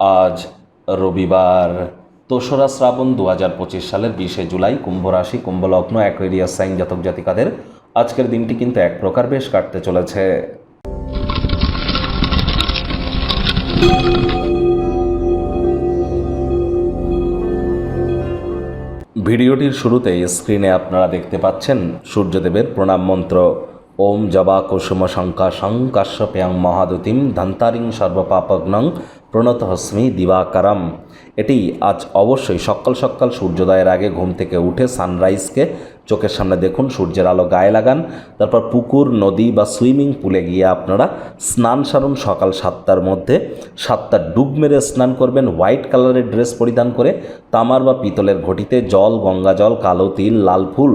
আজ রবিবার। দোসরা শ্রাবণ দু হাজার পঁচিশ সালের বিশে জুলাই কুম্ভ রাশি কুম্ভলগ্ন, অ্যাকোয়েরিয়াস সাইন জাতক জাতিকাদের আজকের দিনটি কিন্তু এক প্রকার বেশ কাটতে চলেছে। ভিডিওটির শুরুতে স্ক্রিনে আপনারা দেখতে পাচ্ছেন সূর্যদেবের প্রণাম মন্ত্র। ওম জবা কুসুম শঙ্কা শং কাশ্যপ্যাং মহাদুতিম ধন্তারিং সর্বপাপগ্নং প্রণত হস্মি দিবাকারম এটি আজ অবশ্যই সকাল সকাল সূর্যোদয়ের আগে ঘুম থেকে উঠে সানরাইজকে চোখের সামনে দেখুন, সূর্যের আলো গায়ে লাগান। তারপর পুকুর, নদী বা সুইমিং পুলে গিয়ে আপনারা স্নান সারুন সকাল সাতটার মধ্যে। সাতটা ডুব মেরে স্নান করবেন, হোয়াইট কালারের ড্রেস পরিধান করে তামার বা পিতলের ঘটিতে জল, গঙ্গা জল, কালো তিল, লাল ফুল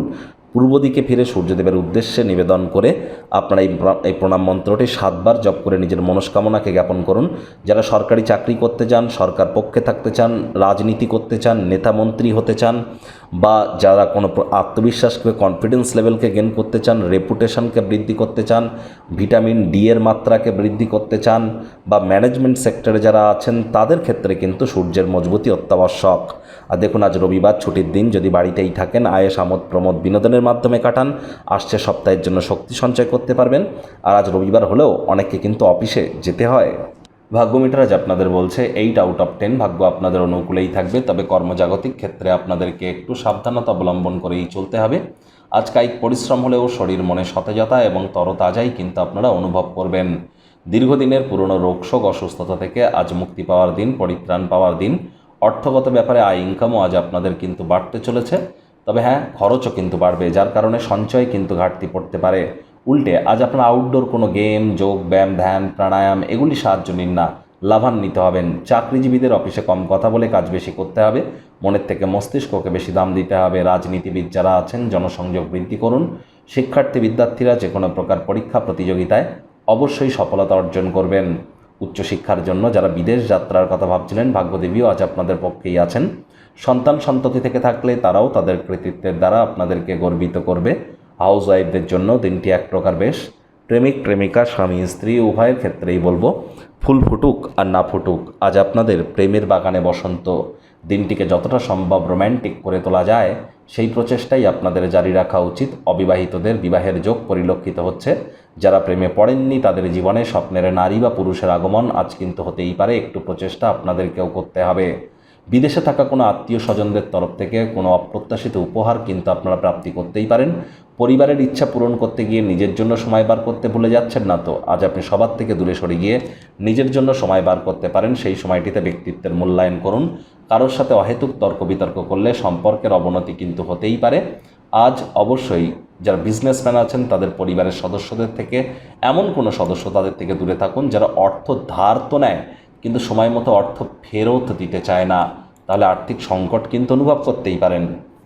পূর্ব দিকে ফিরে সূর্যদেবের উদ্দেশ্যে নিবেদন করে আপনারা এই প্র- এই প্রণাম মন্ত্রটি সাতবার জপ করে নিজের মনস্কামনাকে জ্ঞাপন করুন। যারা সরকারি চাকরি করতে চান, সরকার পক্ষে থাকতে চান, রাজনীতি করতে চান, নেতা মন্ত্রী হতে চান, বা যারা কোনো আত্মবিশ্বাসকে কনফিডেন্স লেভেলকে গেন করতে চান রেপুটেশনকে বৃদ্ধি করতে চান ভিটামিন ডি এর মাত্রাকে বৃদ্ধি করতে চান, বা ম্যানেজমেন্ট সেক্টরে যারা আছেন, তাদের ক্ষেত্রে কিন্তু সূর্যের মজবুতি অত্যাবশ্যক। আর দেখুন, আজ রবিবার ছুটির দিন, যদি বাড়িতেই থাকেন, আয়েস, আমোদ, প্রমোদ, বিনোদনের মাধ্যমে কাটান, আসছে সপ্তাহের জন্য শক্তি সঞ্চয় করতে পারবেন, আর আজ রবিবার হলেও অনেককে কিন্তু অফিসে যেতে হয়। ভাগ্য মিটার আজ আপনাদের বলছে এইট আউট অফ টেন ভাগ্য আপনাদের অনুকূলেই থাকবে, তবে কর্মজাগতিক ক্ষেত্রে আপনাদেরকে একটু সাবধানতা অবলম্বন করেই চলতে হবে। আজ কায়িক পরিশ্রম হলেও শরীর মনে সতেজতা এবং তরতাজাই কিন্তু আপনারা অনুভব করবেন। দীর্ঘদিনের পুরনো রোগশোক অসুস্থতা থেকে আজ মুক্তি পাওয়ার দিন, পরিত্রাণ পাওয়ার দিন। অর্থগত ব্যাপারে আয় ইনকামও আজ আপনাদের কিন্তু বাড়তে চলেছে। তবে হ্যাঁ খরচও কিন্তু বাড়বে, যার কারণে সঞ্চয় কিন্তু ঘাটতি পড়তে পারে। উল্টে, আজ আপনার আউটডোর কোনো গেম যোগ, ব্যায়াম, ধ্যান, প্রাণায়াম, এগুলি সাহায্য নিন না। লাভান্বিত হবেন। চাকরিজীবীদের অফিসে কম কথা বলে কাজ বেশি করতে হবে। মনের থেকে মস্তিষ্ককে বেশি দাম দিতে হবে। রাজনীতিবিদ যারা আছেন, জনসংযোগ বৃদ্ধি করুন। শিক্ষার্থী বিদ্যার্থীরা যে কোনো প্রকার পরীক্ষা প্রতিযোগিতায় অবশ্যই সফলতা অর্জন করবেন। উচ্চশিক্ষার জন্য যারা বিদেশ যাত্রার কথা ভাবছিলেন, ভাগ্যদেবীও আজ আপনাদের পক্ষেই আছেন। সন্তান সন্ততি থেকে থাকলে তারাও তাদের কৃতিত্বের দ্বারা আপনাদেরকে গর্বিত করবে। হাউস ওয়াইফদের জন্য দিনটি এক প্রকার বেশ। প্রেমিক, প্রেমিকা, স্বামী, স্ত্রী, উভয়ের ক্ষেত্রেই বলব, ফুল ফুটুক আর না ফুটুক, আজ আপনাদের প্রেমের বাগানে বসন্ত দিনটিকে যতটা সম্ভব রোম্যান্টিক করে তোলা যায়, সেই প্রচেষ্টাই আপনাদের জারি রাখা উচিত। অবিবাহিতদের বিবাহের যোগ পরিলক্ষিত হচ্ছে। যারা প্রেমে পড়েননি, তাদের জীবনে স্বপ্নের নারী বা পুরুষের আগমন আজ কিন্তু হতেই পারে। একটু প্রচেষ্টা আপনাদেরকেও করতে হবে। বিদেশে থাকা কোনো আত্মীয় স্বজনদের তরফ থেকে কোনো অপ্রত্যাশিত উপহার কিন্তু আপনারা প্রাপ্তি করতেই পারেন। পরিবারের ইচ্ছা পূরণ করতে গিয়ে নিজের জন্য সময় বার করতে ভুলে যাচ্ছেন না তো। আজ আপনি সবার থেকে দূরে সরে গিয়ে নিজের জন্য সময় বার করতে পারেন। সেই সময়টিতে ব্যক্তিত্বের মূল্যায়ন করুন। কারোর সাথে অহেতুক তর্ক বিতর্ক করলে সম্পর্কের অবনতি কিন্তু হতেই পারে। আজ অবশ্যই যারা বিজনেসম্যান আছেন, তাদের পরিবারের সদস্যদের থেকে, এমন কোনো সদস্য তাদের থেকে দূরে থাকুন যারা অর্থ ধার তো নেয়, কিন্তু সময় মতো অর্থ ফেরত দিতে চায় না। তাহলে আর্থিক সংকট কিন্তু অনুভব করতেই পারেন।